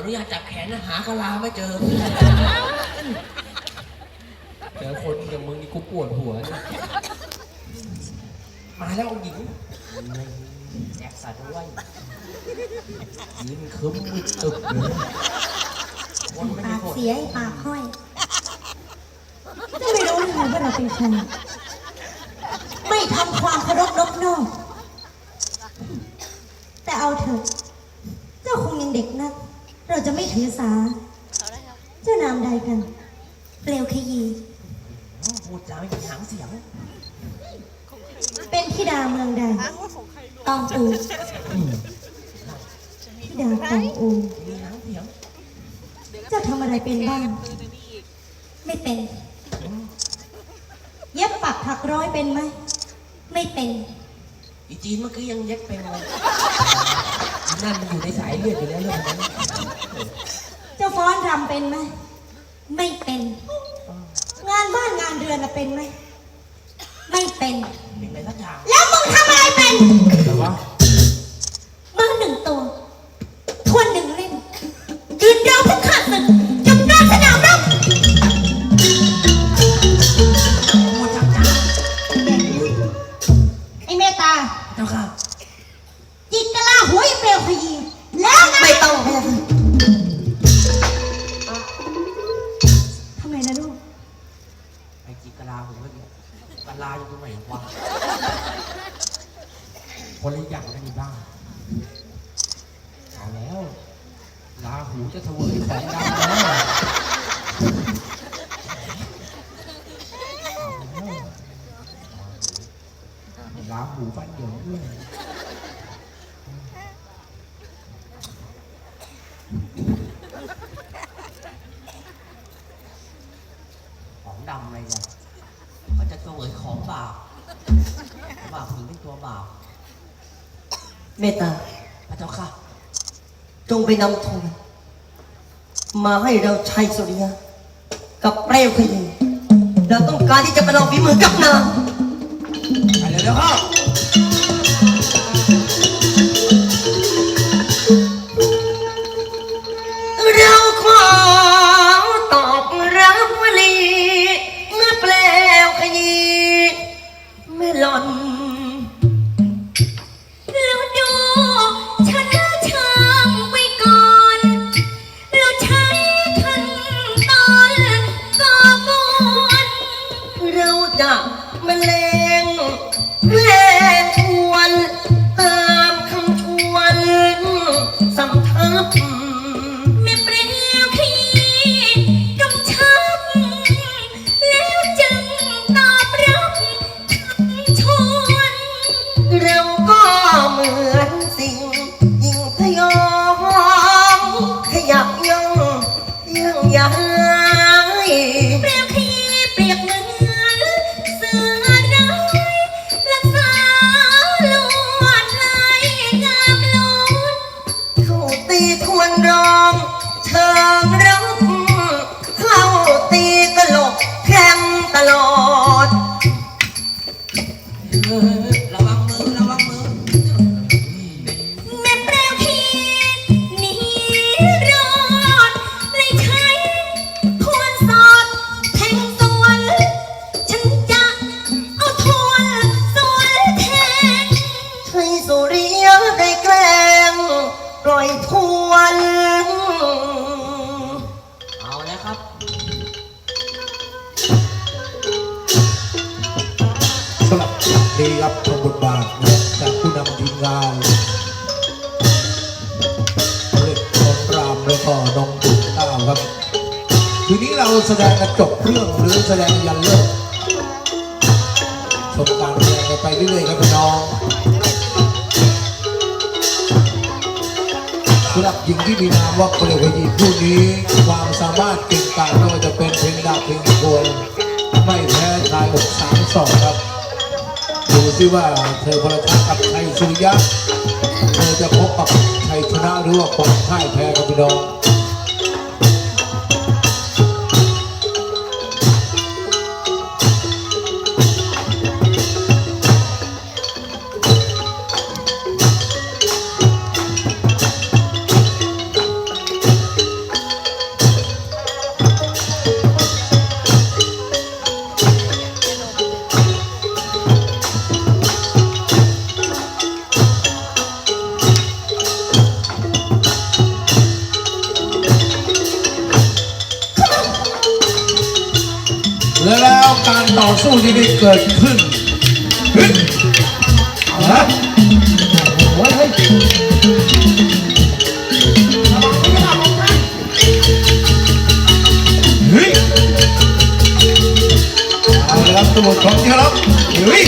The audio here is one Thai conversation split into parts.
อนุญาตจับแขนนะหากะลาไม่เจอ เจอคนอย่างมึงนี่กูปวดหัวเนี่ยมาแล้วองค์หญิงแอกสัตว์ด้วยยืนคึ้มมืดตึบเลยคนไม่ปาได้กกดเสียไอ้ปากห้อยจะไม่รู้ยังไงว่าเราเป็นใครไม่ทำความเคารพนบนอกแต่เอาเถอะเจ้าคงยังเด็กนัก เราจะไม่ถือสาเจ้านามใดกัน เปลวขยี พูดจาไม่มีหางเสียงเป็นธิดาเมืองใดตองอูธิดาตองอูมีหางเสียงเจ้าทำอะไรเป็นบ้าง ไม่เป็น เย็บปักถักร้อยเป็นไหม ไม่เป็น อีจีนเมื่อกี้ยังเย็ดเป็นเลย นั่นมันอยู่ในสายเลือดอยู่แล้วเรื่องนั้นเจ้าฟ้อนรำเป็นไหม ไม่เป็น งานบ้านงานเรือนน่ะเป็นไหม ไม่เป็น เป็นอะไรสักอย่าง แล้วมึงทำอะไรเป็น คนละอย่างกันอีบ้างเอาแล้วลาหูจะเสวยของดำแล้วลาหูฟันเหยิงด้วยของดำอะไรเนี่ยเขาจะเสวยของบาปบาปถึงเป็นตัวบาป เมตตาพระเจ้าค่ะ จงไปนำทงมาให้เราชัยสุริยะกับเปลวขยีเราต้องการที่จะประลองฝีมือกับนางไปเร็วๆเข้าเรา ปล่อยทวนเอาแล้วครับ สำหรับฉากนี้ครับชมบทบาทนะจากผู้นำทีมงานเล็กคนรามแล้วก็น้องตุ๊กตาครับ ทีนี้เราแสดงกันจบเรื่องหรือแสดงยันเลิกชมการแสดงกันไปเรื่อยๆครับพี่น้อง รับหญิงที่มีนามว่าเปลวพยีผู้นี้ ความสามารถเก่งกาจไม่ว่าจะเป็นเพลงดาบเพลงโคนไม่แพ้ชายหกสามสองครับ ดูสิว่าเธอพลชากับชัยสุริยะ เธอจะพบกับชัยชนะหรือว่าความพ่ายแพ้ครับพี่น้อง ต่อสู้ที่ได้เกิดขึ้นเอาละโอ้ยเฮ้ยเฮ้ยเอาละตัวของเธอแล้วเฮ้ย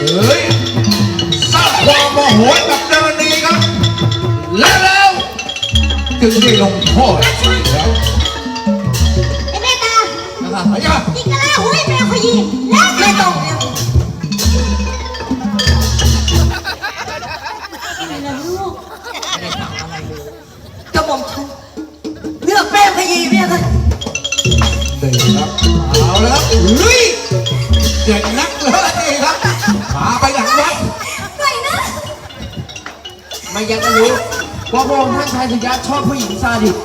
เฮ้ยสร้างความโมโหกับเจ้าหนี้ครับ แล้วแล้วจึงได้ลงโทษครับ แล้วไม่ต้องแล้วอะไรนะลูกไม่ได้ทำอะไรเลยกระหม่อมฉันเลือกแป้งพยีเนี่ยค่ะเด็กครับเอาแล้วครับเฮ้ยเด็กนักเลยนี่ครับพาไปหลังวัดปนะ ไม่อยังก็รู้ว่าพระองค์ท่านชายสุริยะชอบผู้หญิงซาดิส